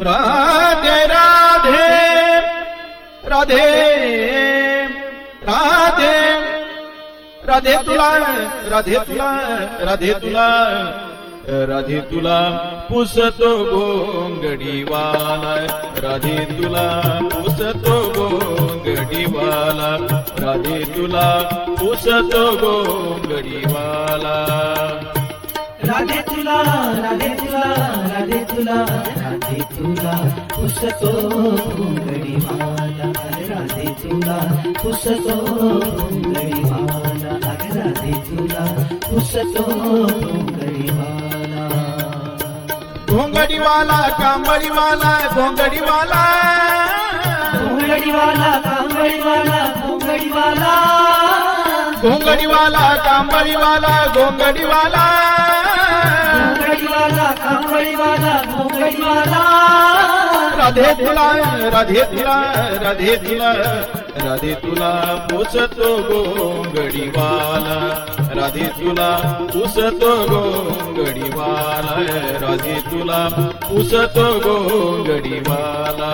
राधे राधे राधे राधे राधे तुला राधे तुला राधे तुला राधे तुला पुसतो गोंगडीवाला राधे तुला पुसतो गोंगडीवाला राधे तुला पुसतो गोंगडीवाला. राधे तुला राधे तुला राधे तुला पुसतो घोंगडी माला राधे तुला पुसतो घोंगडी माला राधे तुला पुसतो घोंगडी माला घोंगडीवाला कांबळीवाला घोंगडीवाला. घोंगडीवाला कांबळीवाला घोंगडीवाला. घोंगडीवाला कांबळीवाला घोंगडीवाला. राधे तुला राधे तुला राधे तुला राधे तुला पुसतो गोंगडीवाला. राधे तुला पुसतो गोंगडीवाला राधे तुला पुसतो गोंगडीवाला.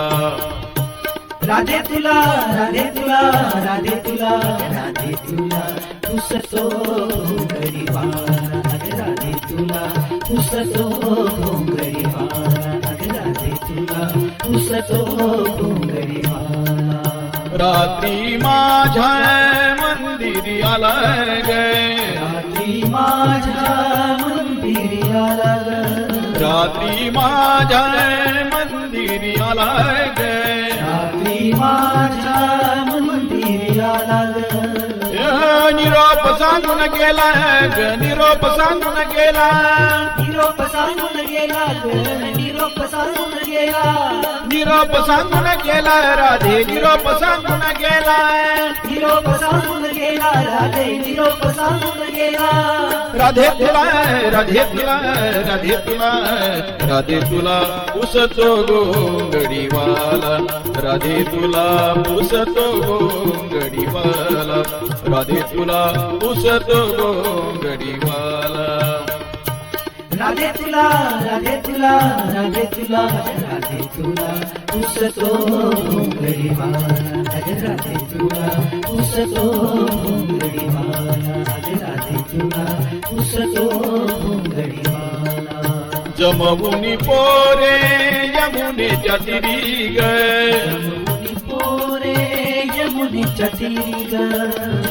राधे तुला राधे तुला राधे तुला राधे तुला पुसतो राधे तुला पुसतो गरीबाला अरे राधे तुला पुसतो गरीबाला रात्री माझ्या मंदिरी आला गे रात्री माझ्या मंदिरी आला ग. रात्री माझ्या मंदिरी आला गे रात्री माझ्या मंदिरी आला ग. निरोप सांगून गेला ग निरोप सांगून गेला निरोप सांगून गेला ग निरोप सांगून गेला निरोप सांगून गेला राधे निरोप सांगून गेला निरोप सांगून गेला राधे निरोप सांगून गेला राधे तुला राधे तुला राधे तुला राधे तुला पुसतो गोंगडीवाला. राधे तुला पुसतो गोंगडीवाला. राधे तुला पुसतो गोंगडीवाला. राधे तुला राधे तुला राधे तुला राधे तुला पुसतो गरीबाला राधे तुला पुसतो. गरीबाला अरे राधे तुला पुसतो. गरीबाला जमवुनी पोरे यमुनेच्या तिरी ग यमुनी पोरे यमुनीच्या तिरी ग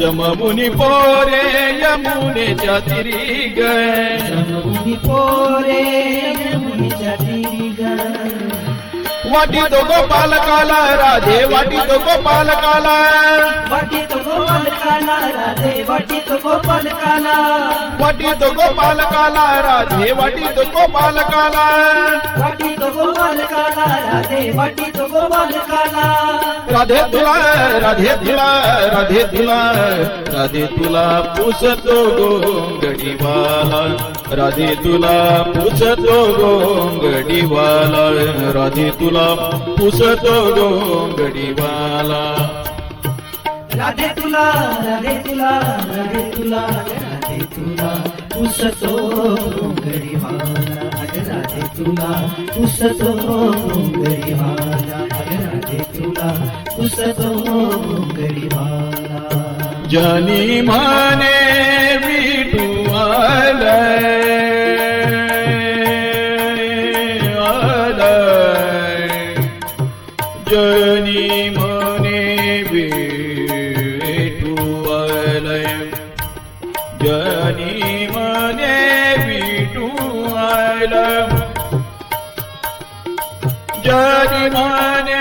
जमवुनी पोरे यमुनेच्या तिरी ग यमुनी पोरे यमुनीच्या तिरी ग वाटी तो गोपाल काला राधे वाटी तो गोपाल काला. वाटी तो गोपाल काला राधे वाटी तो गोपाल काला. वाटी तो गोपाल काला राधे वाटी तो गोपाल काला. वाटी तो गोपाल काला राधे वाटी तो गोपाल काला. राधे तुला राधे तुला राधे तुला राधे तुला पुसतो गोंगडीवाला. राधे तुला पुसतो गोंगडीवाला राधे तुला पुसतो गोंगडीवाला राधे तुला राधे तुला राधे तुला राधे तुला पुसतो अरे राधे तुला पुसतो अरे राधे तुला पुसतो गरीबाला जनी माने जनी मने विटू जनी मने विटू जनी मने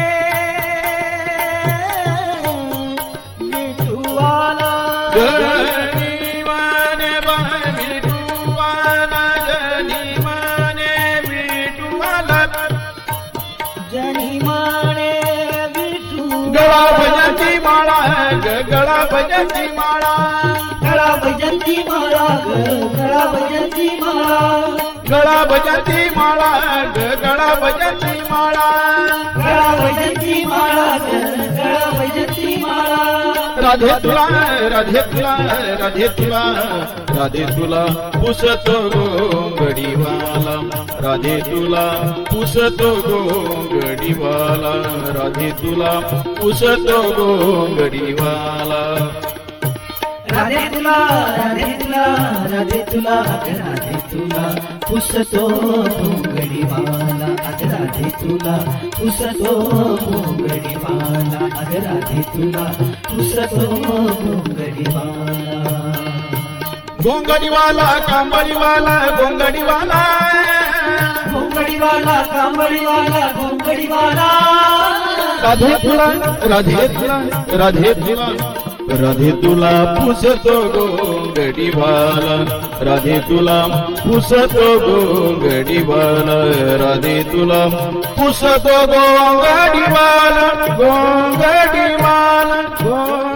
गळा भजनची माळा गळा भजनची माळा. गळा भजंती माळा गळा भजंती माळा. गळा भजनची माळा गळा भजनची माळा. गळा भजंती माळा गळा भजंती माळा. राधे तुला राधे तुला राधे तुला राधे तुला पुसतो गोंगडीवाला. राधे तुला पुसतो गोंगडीवाला. राधे तुला पुसतो गोंगडीवाला. राधे तुला राधे तुला राधे तुला राधे तुला पुसतो भोंगडी माला राधे तुला पुसतो भोंगडी माला अग राधे तुला भोंगडी माला गोंगडीवाला. कांबळीवाला गोंगडीवाला. भोंगडीवाला कांबळीवाला भोंगडीवाला राधे तुला राधे तुला राधे तुला राधे तुला पुसतो गोंगडीवाला राधे तुला पुसतो गोंगडीवाला राधे तुला पुसतो गोंगडीवाला गोंगडीवाला गोंग